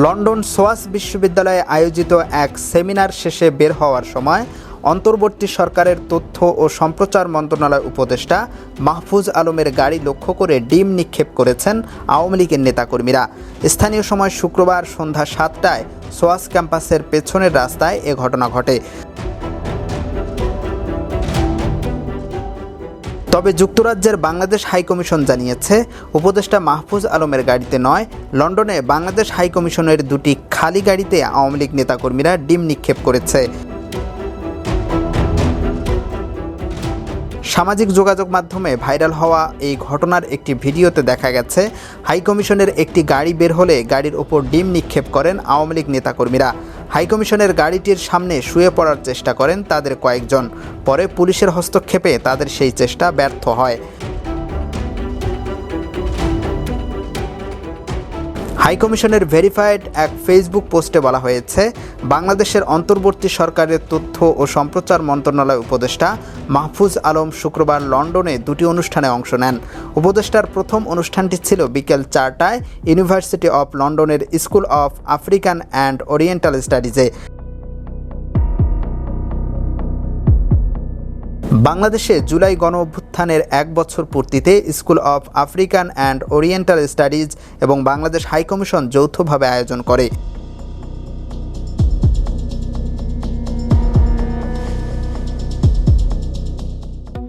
London সোয়াস বিশ্ববিদ্যালয়ে আয়োজিত এক সেমিনার শেষে বের হওয়ার সময় অন্তর্বর্তী সরকারের তথ্য ও সম্প্রচার মন্ত্রণালয় উপদেষ্টা মাহফুজ আলমের গাড়ি লক্ষ্য করে ডিম নিক্ষেপ করেছেন আওয়ামী লীগের নেতাকর্মীরা। স্থানীয় সময় শুক্রবার সন্ধ্যা সাতটায় সোয়াস ক্যাম্পাসের পেছনের রাস্তায় এ ঘটনা ঘটে। তবে যুক্তরাজ্যের বাংলাদেশ হাইকমিশন জানিয়েছে, উপদেষ্টা মাহফুজ আলমের গাড়িতে নয়, লন্ডনে বাংলাদেশ হাইকমিশনের দুটি খালি গাড়িতে আওয়ামী লীগ নেতাকর্মীরা ডিম নিক্ষেপ করেছে। সামাজিক যোগাযোগ মাধ্যমে ভাইরাল হওয়া এই ঘটনার একটি ভিডিওতে দেখা গেছে হাইকমিশনের একটি গাড়ি বের হলে গাড়ির ওপর ডিম নিক্ষেপ করেন আওয়ামী লীগ নেতাকর্মীরা। হাইকমিশনের গাড়িটির সামনে শুয়ে পড়ার চেষ্টা করেন তাদের কয়েকজন। পরে পুলিশের হস্তক্ষেপে তাদের সেই চেষ্টা ব্যর্থ হয়। হাইকমিশনের ভেরিফাইড এক ফেসবুক পোস্টে বলা হয়েছে, বাংলাদেশের অন্তর্বর্তী সরকারের তথ্য ও সম্প্রচার মন্ত্রণালয় উপদেষ্টা মাহফুজ আলম শুক্রবার লন্ডনে দুটি অনুষ্ঠানে অংশ নেন। উপদেষ্টার প্রথম অনুষ্ঠানটি ছিল বিকেল চারটায় ইউনিভার্সিটি অফ লন্ডনের school of African and Oriental স্টাডিজে। বাংলাদেশে জুলাই গণ অভ্যুত্থানের এক বছর পূর্তিতে school of African and Oriental studies এবং বাংলাদেশ হাইকমিশন যৌথভাবে আয়োজন করে।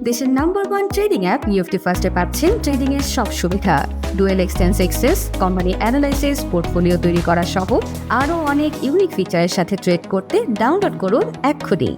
দেশের নাম্বার ওয়ান ট্রেডিং অ্যাপ নিউফটি ফার্স্টে পাচ্ছেন ট্রেডিং এর সব সুবিধা। ডুয়েল এক্সটেন্স এক্সেস, কোম্পানি অ্যানালাইসিস, পোর্টফোলিও তৈরি করা সহ আরও অনেক ইউনিক ফিচারের সাথে ট্রেড করতে ডাউনলোড করুন এক্ষুনি।